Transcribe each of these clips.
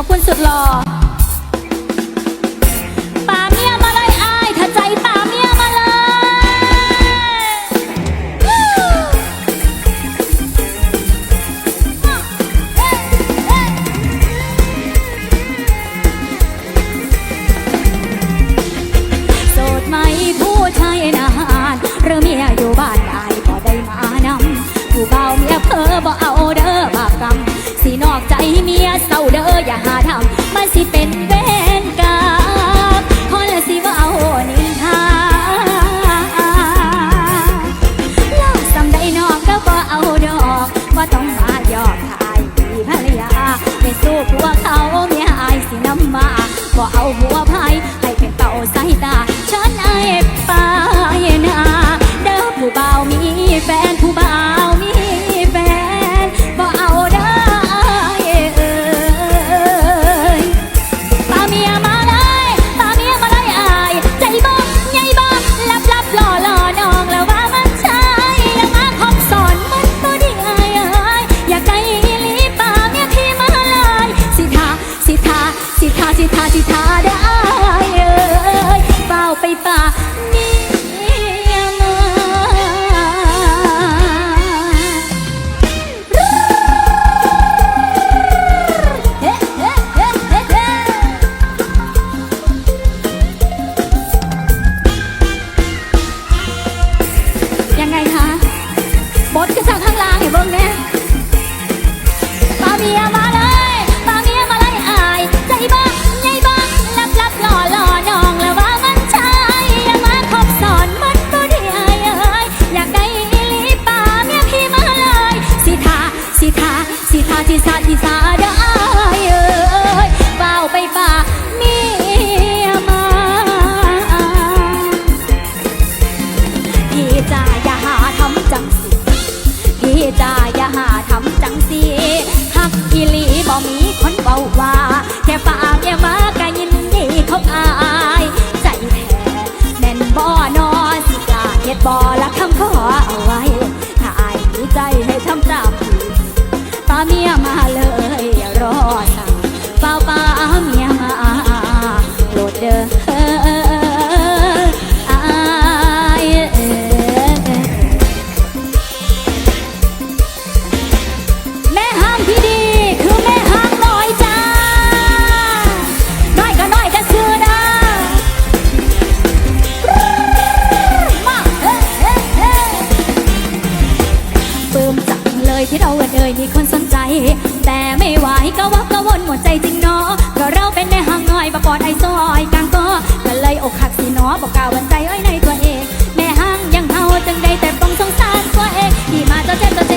ขอบคุณสุดหล่อ อบาอายมีภรรยาไปสู้ผัวเขาเมียอายสินำมาบ่เอาหัวไผ่ ดขึ้นากข้างล่างเห็นบ้างไหมปาเมียมาเลยปาเมียมาเลยอายใจบ้างใหญ่บ้างลับลับหล่อหล่อนองแล้วว่ามันชายอย่ามาคบสอนมันก็ดีอายเอ้ยอยากได้หลีปาเมียพี่มาเลยสิทาสิทาสิทาที่สาที่สาเด้อเอ้ยเบาไปป่ามีมาพี่จ้าอย่าหาทำจัง จะอย่าหาทำจังสีหักอีหลีบ่มีคนเบาว่าแค่ฟ้า ใจจริงเนาะก็เราเป็นแม่ห้างน้อยบ่ปอดไอซอยกลางก็ก็เลยอกหักสีเนาะบอกกล่าววันใจอ้ยในตัวเอง แม่ห้างยังเฮาจังได้แต่ต้องสงสารตัวเองที่มาจะาเจ็บจะแจ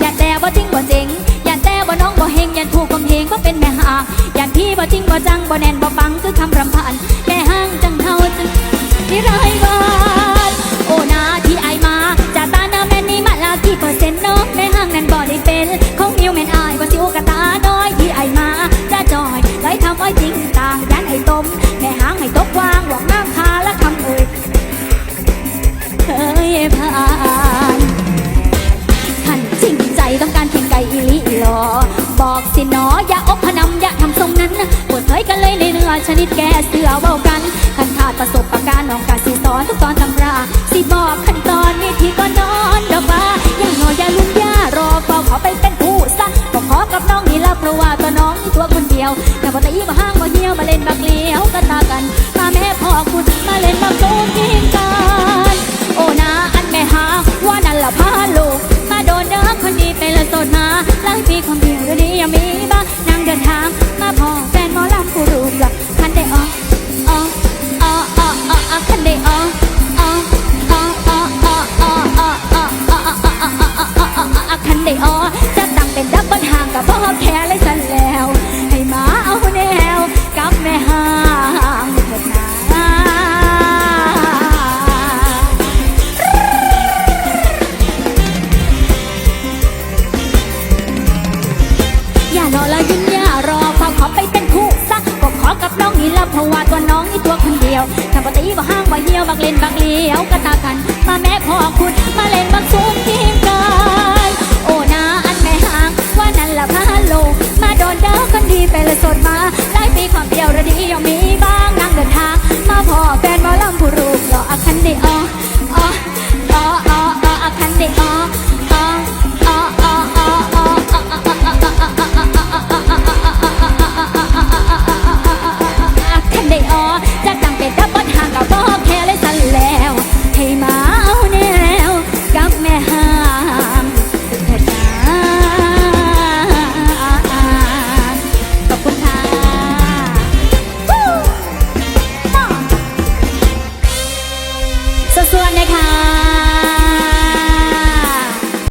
อย่าแต่บ่จริงบ่จริงอย่าแต่บ่น้องบ่เฮงอย่าถูกบ่เฮงเพราะเป็นแม่ห้างอย่าพี่บ่จริงบ่จังบ่แน่นบ่ปั บอกสินออย่าอกพนำอย่าทำทรงนั้นปวดเผยกันเลยในเนื้อชนิดแกเสือเบากันขันขาดประสบประการน้องกาสิสอนทุกตอนตำราสิบอกขั้นตอนวิธีก็น้อน my palm. น้องนี่ลับเพราะว่าตัวน้องนี่ตัวคนเดียวทำาปตีบ่ห้างบ่เหี้ยวบักเล่นบักเลี้ยวกระตากันมาแม่พ่อคุณมาเล่นบักสูงทีมกันโอ้นาอันแม่ห้างว่านั่นละพะโลมาโดนเด้อคนดีไปละสดมาไลาปีความเดียวระดียังมีบ้างนั่งเดินทางมาพ่อแฟนหมอลำผู้รูปหล่ออคันไดออออออออคันเดออ